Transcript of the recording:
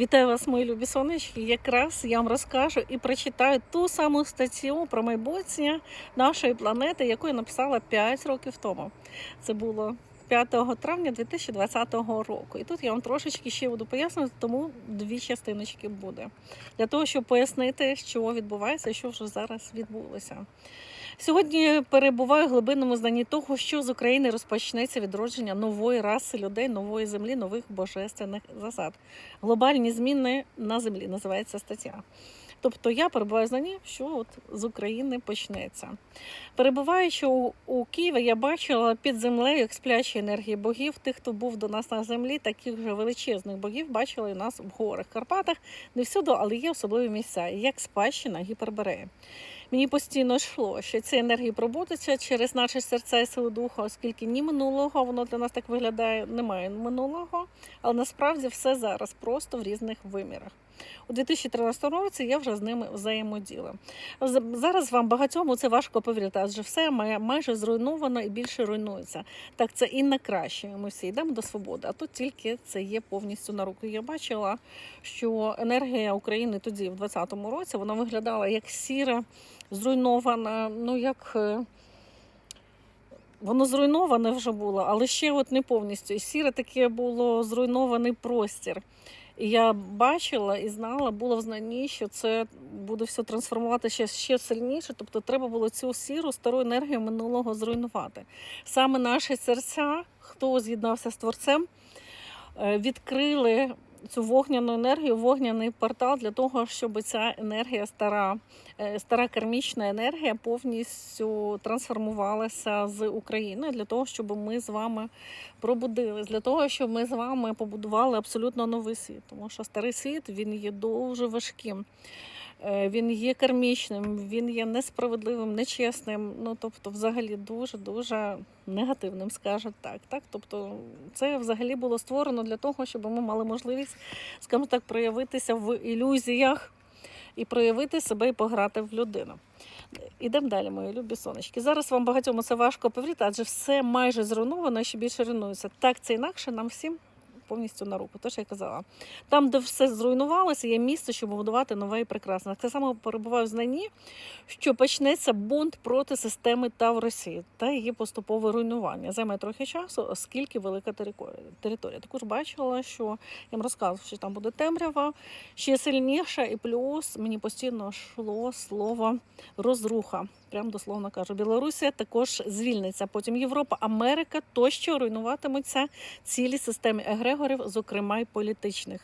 Вітаю вас, мої любі сонечки. Якраз я вам розкажу і прочитаю ту саму статтю про майбутнє нашої планети, яку я написала 5 років тому. Це було 5 травня 2020 року. І тут я вам трошечки ще буду пояснювати, тому дві частиночки буде. Для того, щоб пояснити, що відбувається що вже зараз відбулося. Сьогодні перебуваю в глибинному знанні того, що з України розпочнеться відродження нової раси людей, нової землі, нових божественних засад. Глобальні зміни на землі називається стаття. Тобто я перебуваю в знанні, що от з України почнеться. Перебуваючи у, у Києві, я бачила під землею як сплячі енергії богів. Тих, хто був до нас на землі, таких вже величезних богів, бачили у нас в горах, Карпатах, не всюди, але є особливі місця, як спадщина Гіпербореї. Мені постійно йшло, що ці енергії пробудуться через наше серця і сили духа, оскільки ні минулого, воно для нас так виглядає, немає минулого, але насправді все зараз просто в різних вимірах. У 2013 році я вже з ними взаємоділа. Зараз вам багатьом це важко повірити, адже все майже зруйновано і більше руйнується. Так, це і на краще. Ми всі йдемо до свободи, а тут тільки це є повністю на руку. Я бачила, що енергія України тоді, в 2020 році, вона виглядала як сіра, зруйнована, ну як. е, Воно зруйноване вже було, але ще от не повністю. І сіре таке було зруйнований простір. Я бачила і знала, було в знанні, що це буде все трансформуватися ще, ще сильніше. Тобто треба було цю сіру стару енергію минулого зруйнувати. Саме наші серця, хто з'єднався з творцем, е, відкрили цю вогняну енергію, вогняний портал для того, щоб ця енергія стара, е, стара кармічна енергія повністю трансформувалася з України для того, щоб ми з вами пробудились, для того, щоб ми з вами побудували абсолютно новий світ. Тому що старий світ він є дуже важким. Е, Він є кармічним, він є несправедливим, нечесним. Ну тобто, взагалі, дуже дуже негативним, скажуть так. Так, тобто, це взагалі було створено для того, щоб ми мали можливість, скажімо так, проявитися в ілюзіях і проявити себе і пограти в людину. Ідемо далі, мої любі сонечки. Зараз вам багатьом це важко повірити, адже все майже зруйновано ще більше руйнується. Так це інакше нам всім повністю на руку. Те, що я казала. Там, де все зруйнувалося, є місце, щоб будувати нове і прекрасне. Так само перебуваю в знанні, що почнеться бунт проти системи та в Росії та її поступове руйнування. Займе трохи часу, оскільки велика територія. Також бачила, що я вам розказував, що там буде темрява ще сильніша, і плюс мені постійно йшло слово розруха. Прям дословно кажу, Білорусія також звільниться. Потім Європа, Америка тощо руйнуватимуться цілі системи егрегорів, зокрема й політичних.